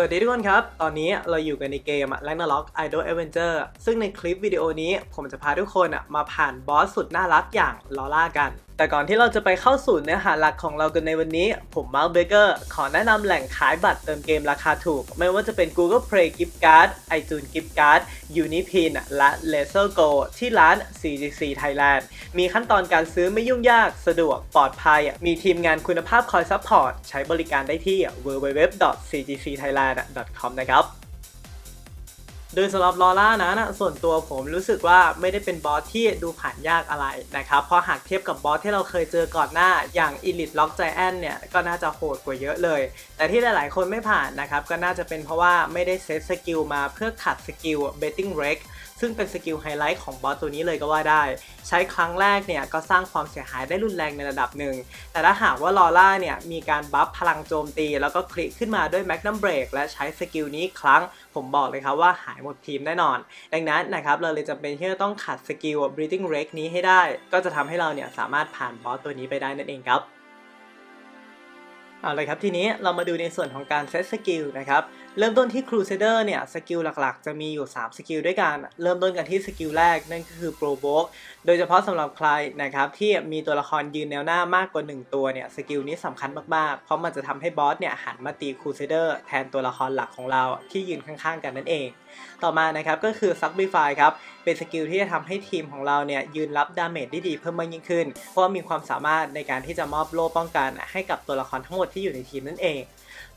สวัสดีทุกคนครับ ตอนนี้เราอยู่กันในเกม Ragnarok Idol Adventure ซึ่งในคลิปวิดีโอนี้ผมจะพาทุกคนมาผ่านบอสสุดน่ารักอย่างลอล่ากัน แต่ก่อนที่เราจะไปเข้าสู่เนื้อหาหลักของเรากันในวันนี้ ผมมาร์คเบเกอร์ขอแนะนำแหล่งขายบัตรเติมเกมราคาถูก ไม่ว่าจะเป็น Google Play Gift Card iTunes Gift Card Unipin และ Laser Go ที่ร้าน CGC Thailand มีขั้นตอนการซื้อไม่ยุ่งยากสะดวกปลอดภัย มีทีมงานคุณภาพคอยซัพพอร์ตใช้บริการได้ที่ www.cgcthailand.com นะครับ โดยสำหรับลอร่านะนะส่วนตัวผมรู้สึกว่าไม่ได้เป็นบอสที่ดูผ่านยากอะไรนะครับ เพราะหากเทียบกับบอสที่เราเคยเจอก่อนหน้าอย่าง Elite Lock Giant เนี่ยก็น่าจะโหดกว่าเยอะเลย แต่ที่หลายๆคนไม่ผ่านนะครับก็น่าจะเป็นเพราะว่าไม่ได้เซตสกิลมาเพื่อขัดสกิล Betting Wreck ซึ่งเป็นสกิลไฮไลท์ของบอสตัวนี้เลยก็ว่าได้ ใช้ครั้งแรกเนี่ยก็สร้างความเสียหายได้รุนแรงในระดับหนึ่ง แต่ถ้าหากว่าลอร่าเนี่ยมีการบัฟพลังโจมตี แล้วก็คลิกขึ้นมาด้วยแมกนัมเบรกและใช้สกิลนี้ครั้ง ผมบอกเลยครับว่าหายหมดทีมแน่นอน ดังนั้นนะครับเราเลยจำเป็นที่จะต้องขัดสกิล breathing rate นี้ให้ได้ ก็จะทำให้เราเนี่ยสามารถผ่านบอสตัวนี้ไปได้นั่นเองครับ เอาเลยครับทีนี้เรามาดูในส่วนของการเซตสกิลนะครับเริ่มต้นที่ Crusader เนี่ยสกิลหลักๆ จะมีอยู่ 3 สกิลด้วยกัน เริ่มต้นกันที่สกิลแรก นั่นก็คือ Provoke โดยเฉพาะสำหรับใครนะครับที่มีตัวละครยืนแนวหน้ามากกว่า 1 ตัวเนี่ยสกิลนี้สำคัญมากๆ เพราะมันจะทำให้บอสเนี่ยหันมาตี Crusader แทนตัวละครหลักของเราที่ยืนข้างๆ กันนั่นเอง ต่อมานะครับก็คือ Subify ครับเป็นสกิลที่จะทำให้ทีมของเราเนี่ยยืนรับดาเมจได้ดีเพิ่มมากยิ่งขึ้น เพราะว่ามีความสามารถในการที่จะมอบโล่ป้องกันให้กับตัวละครทั้งหมดที่อยู่ในทีมนั่นเอง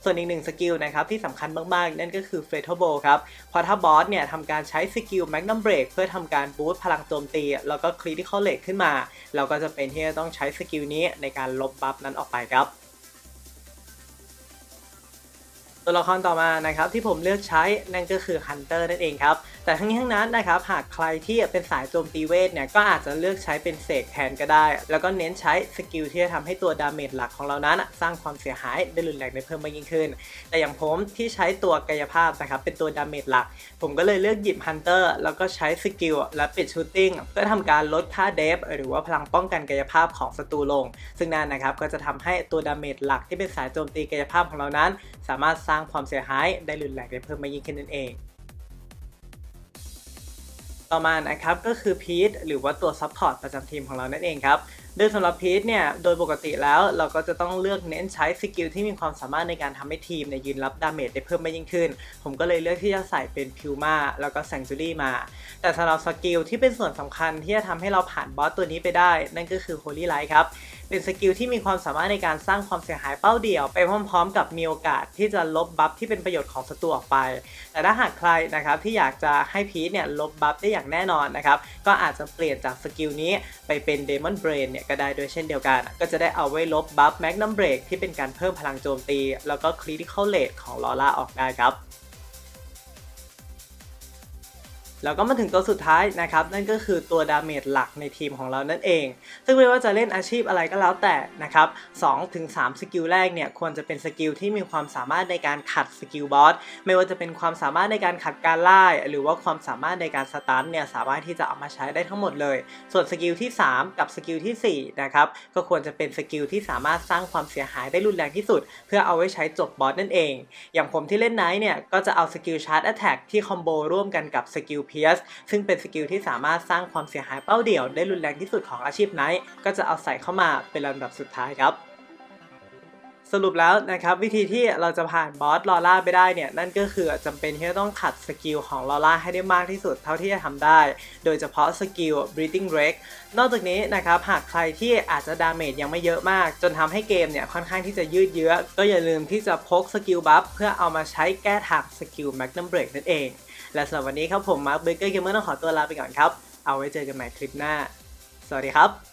ส่วนอีกหนึ่งสกิลนะครับที่สำคัญมากๆ นั่นก็คือ Fatal Blow ครับเพราะถ้าบอสเนี่ยทำการใช้สกิล Magnum Break เพื่อทำการบูสต์พลังโจมตี แล้วก็ Critical Rate ขึ้นมา เราก็จะเป็นที่จะต้องใช้สกิลนี้ในการลบบัฟนั้นออกไปครับตัวละครต่อมานะครับที่ผมเลือกใช้นั่นก็คือ Hunter นั่นเองครับแต่ทั้งนี้ทั้งนั้นนะครับหากใครที่เป็นสายโจมตีเวทเนี่ยก็อาจจะเลือกใช้เป็นเสกแทนก็ได้ แล้วก็เน้นใช้สกิลที่จะทำให้ตัวดาเมจหลักของเรานั้น สร้างความเสียหายได้รุนแรงได้เพิ่มมากยิ่งขึ้น แต่อย่างผมที่ใช้ตัวกายภาพนะครับเป็นตัวดาเมจหลัก ผมก็เลยเลือกหยิบ Hunter แล้วก็ใช้สกิลและปิดชูตติ้งเพื่อทำการลดค่าเดฟหรือว่าพลังป้องกันกายภาพของศัตรูลง ซึ่งนั่นนะครับก็จะทำให้ตัวดาเมจหลักที่เป็นสายโจมตีกายภาพของเรานั้น สามารถสร้างความเสียหายได้รุนแรงได้เพิ่มมากยิ่งขึ้นนั่นเอง ต่อมานะครับก็คือพีทหรือว่าตัวซัพพอร์ตประจำทีมของเรานั่นเองครับโดยสำหรับพีทเนี่ยโดยปกติแล้วเราก็จะต้องเลือกเน้นใช้สกิลที่มีความสามารถในการทำให้ทีมเนี่ยยืนรับดาเมจได้เพิ่มมากยิ่งขึ้น ผมก็เลยเลือกที่จะใส่เป็นพิวมาแล้วก็แซงจูรี่มา แต่สำหรับสกิลที่เป็นส่วนสำคัญที่จะทำให้เราผ่านบอสตัวนี้ไปได้ นั่นก็คือ Holy Light ครับเป็นสกิลที่มีความสามารถในการสร้างความเสียหายเป้าเดี่ยวไปพร้อมๆ กับมีโอกาสที่จะลบบัฟที่เป็นประโยชน์ของศัตรูออกไป แต่ถ้าหากใครนะครับที่อยากจะให้พีทเนี่ยลบบัฟได้อย่างแน่นอนนะครับก็อาจจะเปลี่ยนจากสกิลนี้ไปเป็น Demon Brain เนี่ยก็ได้ด้วยเช่นเดียวกัน ก็จะได้เอาไว้ลบบัฟแมกนัมเบรกที่เป็นการเพิ่มพลังโจมตี แล้วก็คริติคอลเลตของลอร่าออกได้ครับ แล้วก็มาถึงตัวสุดท้ายนะครับ นั่นก็คือตัวดาเมจหลักในทีมของเรานั่นเอง ซึ่งไม่ว่าจะเล่นอาชีพอะไรก็แล้วแต่นะครับ2ถึง3สกิลแรกเนี่ยควรจะเป็นสกิลที่มีความสามารถในการขัดสกิลบอสไม่ว่าจะเป็นความสามารถในการขัดการไล่หรือว่าความสามารถในการสตันเนี่ยสามารถที่จะเอามาใช้ได้ทั้งหมดเลย ส่วนสกิลที่ 3 กับสกิลที่4นะครับก็ควรจะเป็นสกิลที่สามารถสร้างความเสียหายได้รุนแรงที่สุด เพื่อเอาไว้ใช้จบบอสนั่นเอง อย่างผมที่เล่นไนท์เนี่ยก็จะเอาสกิลชาร์จแอตแทกที่คอมโบร่วมกันกับสกิลเพียสซึ่งเป็นสกิลที่สามารถสร้างความเสียหายเป้าเดี่ยวได้รุนแรงที่สุดของอาชีพไนท์ก็จะเอาใส่เข้ามาเป็นลำดับสุดท้ายครับสรุปแล้วนะครับวิธีที่เราจะผ่านบอสลอร่าไปได้เนี่ยนั่นก็คือจำเป็นที่จะต้องขัดสกิลของลอร่าให้ได้มากที่สุดเท่าที่จะทำได้ โดยเฉพาะสกิล breathing break นอกจากนี้นะครับหากใครที่อาจจะดาเมจยังไม่เยอะมาก จนทำให้เกมเนี่ยค่อนข้างที่จะยืดเยื้อ ก็อย่าลืมที่จะพกสกิลบัฟเพื่อเอามาใช้แก้ทางสกิล magnum break นั่นเอง และสำหรับวันนี้ครับผมมาร์คเบเกอร์เกมเมอร์ต้องขอตัวลาไปก่อนครับ เอาไว้เจอกันใหม่คลิปหน้า สวัสดีครับ